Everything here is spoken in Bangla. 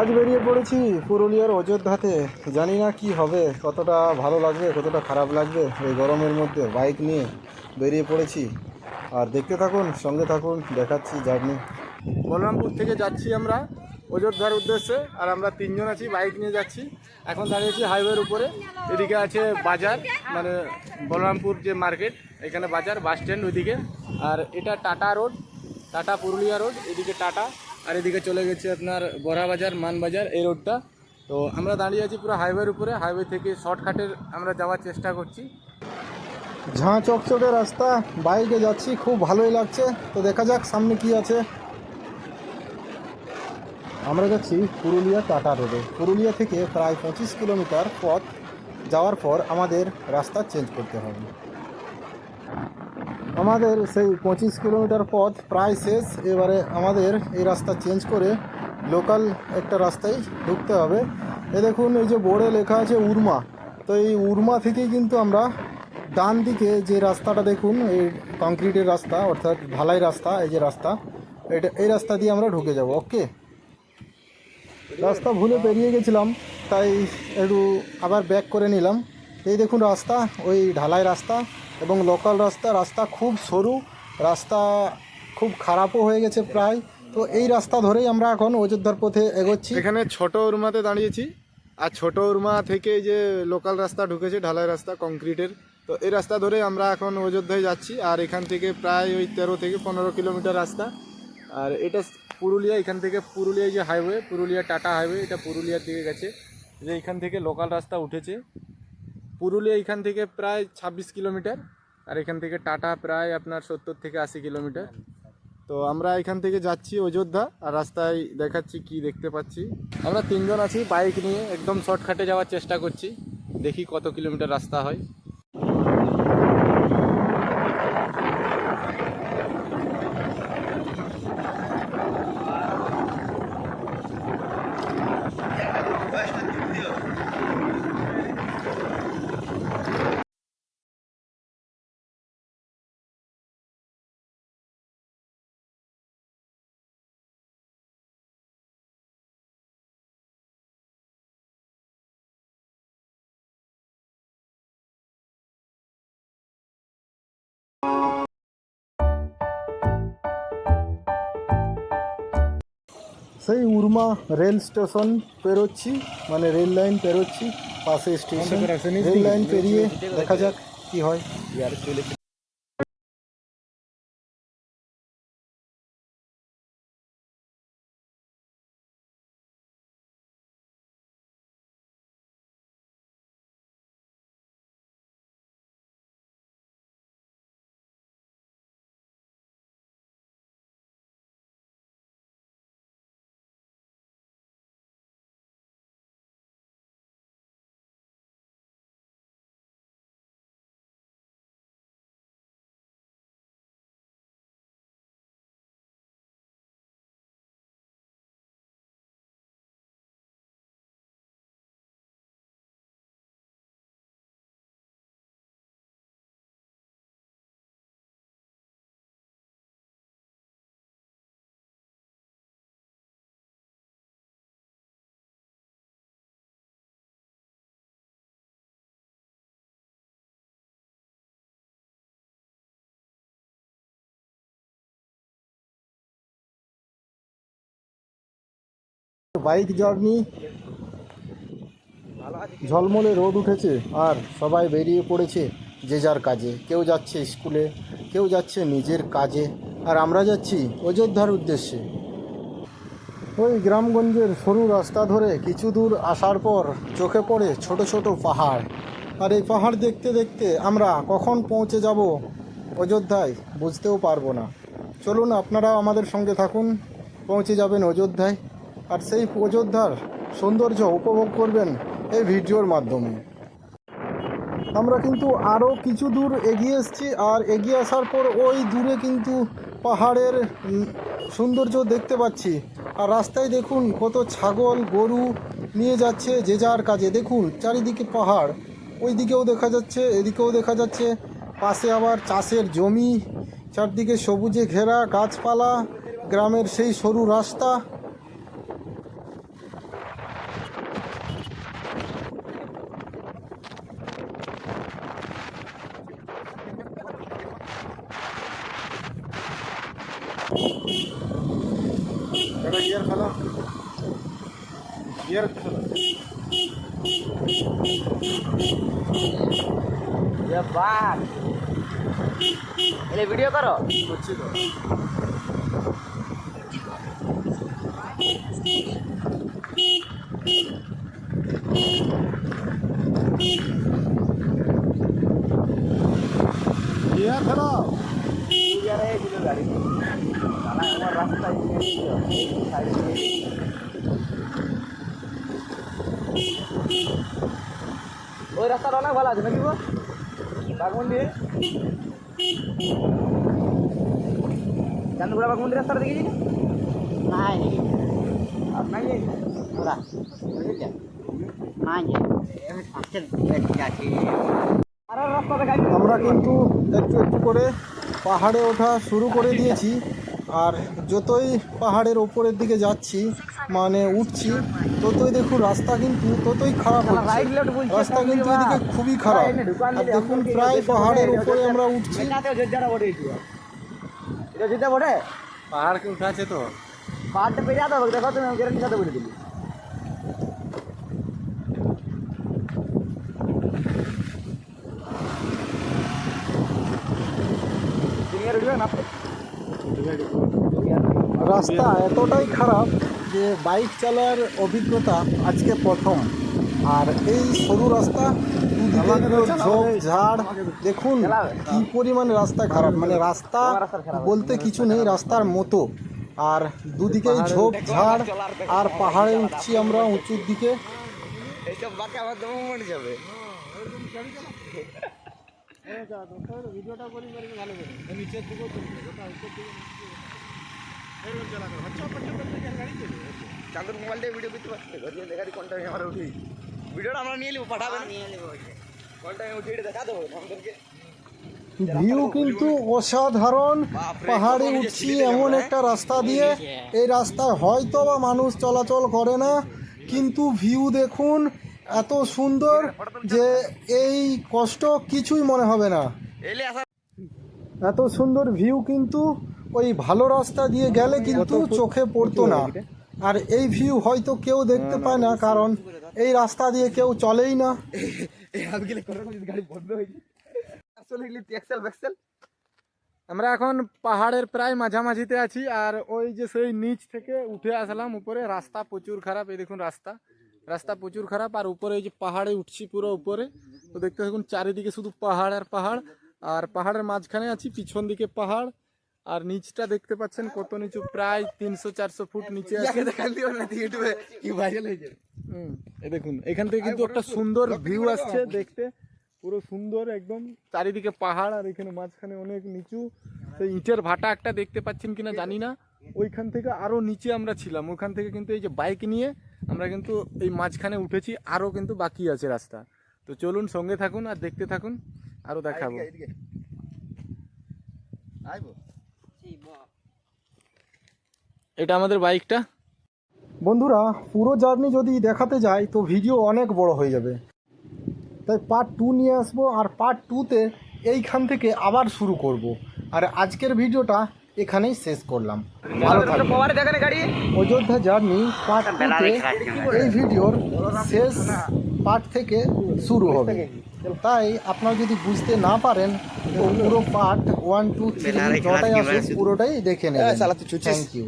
আজ বেরিয়ে পড়েছি পুরুলিয়ার অযোধ্যাতে। জানি না কি হবে, কতটা ভালো লাগবে, কতটা খারাপ লাগবে এই গরমের মধ্যে বাইক নিয়ে বেরিয়ে পড়েছি। আর দেখতে থাকুন, সঙ্গে থাকুন, দেখাচ্ছি, জার্নি। বলরামপুর থেকে যাচ্ছি আমরা অযোধ্যার উদ্দেশ্যে, আর আমরা তিনজন আছি বাইক নিয়ে যাচ্ছি। এখন দাঁড়িয়েছি হাইওয়ের উপরে, এদিকে আছে বাজার মানে বলরামপুর যে মার্কেট এখানে বাজার বাস স্ট্যান্ড ওইদিকে। আর এটা টাটা রোড টাটা পুরুলিয়া রোড এদিকে টাটা। আর এদিকে চলে গেছে আপনার বড়া বাজার মানবাজার এই রোডটা তো আমরা দাঁড়িয়ে আছি পুরো হাইওয়ের উপরে। হাইওয়ে থেকে শর্টকাটের আমরা যাওয়ার চেষ্টা করছি। ঝাঁ চকচকে রাস্তা, বাইকে যাচ্ছি, খুব ভালোই লাগছে। তো দেখা যাক সামনে কি আছে। আমরা যাচ্ছি পুরুলিয়া টাটা রোডে পুরুলিয়া থেকে প্রায় পঁচিশ কিলোমিটার পথ যাওয়ার পর আমাদের রাস্তা চেঞ্জ করতে হবে। আমাদের সেই পঁচিশ কিলোমিটার পথ প্রায় শেষ। এবারে আমাদের এই রাস্তা চেঞ্জ করে লোকাল একটা রাস্তায় ঢুকতে হবে। এ দেখুন, এই যে বোর্ডে লেখা আছে উর্মা। তো এই উর্মা থেকেই কিন্তু আমরা ডান দিকে যে রাস্তাটা দেখুন, এই কংক্রিটের রাস্তা, অর্থাৎ ঢালাই রাস্তা, এই যে রাস্তা, এটা, এই রাস্তা দিয়ে আমরা ঢুকে যাব, ওকে? রাস্তা ভুলে পেরিয়ে গেছিলাম, তাই একটু আবার ব্যাক করে নিলাম। এই দেখুন রাস্তা, ওই ঢালাই রাস্তা। এবং লোকাল রাস্তা রাস্তা খুব সরু, রাস্তা খুব খারাপও হয়ে গেছে প্রায়। তো এই রাস্তা ধরেই আমরা এখন অযোধ্যার পথে এগোচ্ছি। এখানে ছোট উরমাতে দাঁড়িয়েছি। আর ছোট উরমা থেকে যে লোকাল রাস্তা ঢুকেছে, ঢালাই রাস্তা, কংক্রিটের, তো এই রাস্তা ধরে আমরা এখন অযোধ্যায় যাচ্ছি। আর এখান থেকে প্রায় ওই তেরো থেকে পনেরো কিলোমিটার রাস্তা। আর এটা পুরুলিয়া, এখান থেকে পুরুলিয়া যে হাইওয়ে পুরুলিয়া টাটা হাইওয়ে এটা পুরুলিয়ার দিকে গেছে। যে এখান থেকে লোকাল রাস্তা উঠেছে। পুরুলিয়া এখান থেকে প্রায় ছাব্বিশ কিলোমিটার, আর এখান থেকে টাটা প্রায় আপনার সত্তর থেকে আশি কিলোমিটার। তো আমরা এখান থেকে যাচ্ছি অযোধ্যা, আর রাস্তায় দেখাচ্ছি কি দেখতে পাচ্ছি। আমরা তিনজন আছি বাইক নিয়ে, একদম শর্টকাটে যাওয়ার চেষ্টা করছি। দেখি কত কিলোমিটার রাস্তা হয়। সেই উর্মা রেল স্টেশন পেরোচ্ছি মানে রেল লাইন পেরোচ্ছি পাশে স্টেশন। রেল লাইন পেরিয়ে দেখা যাক কি হয়। বাইক জার্নি, ঝলমলে রোদ উঠেছে আর সবাই বেরিয়ে পড়েছে যে যার কাজে। কেউ যাচ্ছে স্কুলে, কেউ যাচ্ছে নিজের কাজে আর আমরা যাচ্ছি অযোধ্যার উদ্দেশ্যে। ওই গ্রামগঞ্জের সরু রাস্তা ধরে কিছু দূর আসার পর চোখে পড়ে ছোট ছোট পাহাড়। আর এই পাহাড় দেখতে দেখতে আমরা কখন পৌঁছে যাব অযোধ্যায় বুঝতেও পারব না। চলুন আপনারা আমাদের সঙ্গে থাকুন। পৌঁছে যাবেন অযোধ্যায়। আর সেই অযোধ্যার সৌন্দর্য উপভোগ করবেন এই ভিডিওর মাধ্যমে। আমরা কিন্তু আরও কিছু দূর এগিয়ে এসেছি আর এগিয়ে আসার পর ওই দূরে কিন্তু পাহাড়ের সৌন্দর্য দেখতে পাচ্ছি। আর রাস্তায় দেখুন কত ছাগল, গরু নিয়ে যাচ্ছে যে যার কাজে। দেখুন, চারিদিকে পাহাড়। ওই দিকেও দেখা যাচ্ছে, এদিকেও দেখা যাচ্ছে। পাশে আবার চাষের জমি, চারদিকে সবুজে ঘেরা গাছপালা, গ্রামের সেই সরু রাস্তা। এটা গিয়ার ফেলো। গিয়ার ফেলো। বাপ এলে ভিডিও করো। করছি তো। ওই রাস্তাটা অনেক ভালো আছে নাকি গো? বাঘমন্ডি? চান্দপুরা বাঘমন্ডি রাস্তাটা দেখেছি নাই। ওরা আমরা কিন্তু একটু একটু করে পাহাড়ে ওঠা শুরু করে দিয়েছি। আর যতই পাহাড়ের ওপরের দিকে যাচ্ছি মানে উঠছি ততই দেখুন রাস্তা কিন্তু ততই খারাপ রাস্তা কিন্তু এদিকে খুবই খারাপ। আর দেখুন প্রায় পাহাড়ের উপরে আমরা উঠছি। এটাতে অযোধ্যাটা বটে এটা এটা বটে পাহাড় কি উঠাছে তো? পাহাড়টা পেয়ে যাতে হবে দেখো তুমি গ্যারেন্টি সাথে বলে দিলি। সিনিয়র উঠবে না? রাস্তা এতটাই খারাপ যে বাইক চালার অভিজ্ঞতা আজকে প্রথম। আর এই সরু রাস্তা ঝোপ ঝাড় দেখুন কি পরিমাণে রাস্তা খারাপ। মানে রাস্তা বলতে কিছু নেই রাস্তার মতো। আর দুদিকেই ঝোপ ঝাড় আর পাহাড়ে উঠছি আমরা উঁচুর দিকে। এইসব বাকি আমার দম ভিডিও করতে পারছে ঘরে দেখা দিই কোনটা আমরা উঠি। ভিডিওটা আমরা নিয়ে নেব পাঠাবে না। কোনটা উঠে এটা দেখা দেবো আমাদেরকে ভিউ কিন্তু অসাধারণ। পাহাড়ে উঠছি এমন একটা রাস্তা দিয়ে। এই রাস্তায় হয়তো বা মানুষ চলাচল করে না কিন্তু ভিউ দেখুন এত সুন্দর যে এই কষ্ট কিছুই মনে হবে না। এত সুন্দর ভিউ কিন্তু ওই ভালো রাস্তা দিয়ে গেলে কিন্তু চোখে পড়তো না। আর এই ভিউ হয়তো কেউ দেখতে পায় না কারণ এই রাস্তা দিয়ে কেউ চলেই না। আমরা এখন পাহাড়ের প্রায় মাঝামাঝিতে আছি আর ওই যে সেই নিচ থেকে উঠে আসলাম উপরে রাস্তা প্রচুর খারাপ এই দেখুন রাস্তা। রাস্তা প্রচুর খারাপ আর উপরে ওই যে পাহাড়ে উঠছি পুরো উপরে। তো দেখতে থাকুন চারিদিকে শুধু পাহাড় আর পাহাড় আর পাহাড়ের মাঝখানে আছি পিছন দিকে পাহাড়। আর নিচটা দেখতে পাচ্ছেন কত নিচু? প্রায় তিনশো চারশো ফুট নিচে আছে। কি ভাইরাল হয়ে যাবে হুম, এই দেখুন এখান থেকে কিন্তু একটা সুন্দর ভিউ আসছে দেখতে। পুরো সুন্দর একদম চারিদিকে পাহাড় আর এখানে মাঝখানে অনেক নিচু। সেই ইটের ভাটা একটা দেখতে পাচ্ছেন কিনা জানি না। ওইখান থেকে আরও নিচে আমরা ছিলাম। ওখান থেকে কিন্তু এই যে বাইক নিয়ে আমরা কিন্তু এই মাঝখানে উঠেছি। আরও কিন্তু বাকি আছে রাস্তা। তো চলুন সঙ্গে থাকুন আর দেখতে থাকুন। আরও দেখাবো। আইবো। এটা আমাদের বাইকটা। বন্ধুরা, পুরো জার্নি যদি দেখাতে যাই, তো ভিডিও অনেক বড় হয়ে যাবে। তাই পার্ট টু নিয়ে আসব, আর পার্ট টুতে এইখান থেকে আবার শুরু করব। আর আজকের ভিডিওটা এখানেই শেষ করলাম। ভালো গাড়ি অযোধ্যা জার্নি পার্ট টুতে এই ভিডিওর শেষ পার্ট থেকে শুরু হবে। তাই আপনারা যদি বুঝতে না পারেন তো পুরো পার্ট ওয়ান টু থ্রি যটাই পুরোটাই দেখে নেবেন। Thank you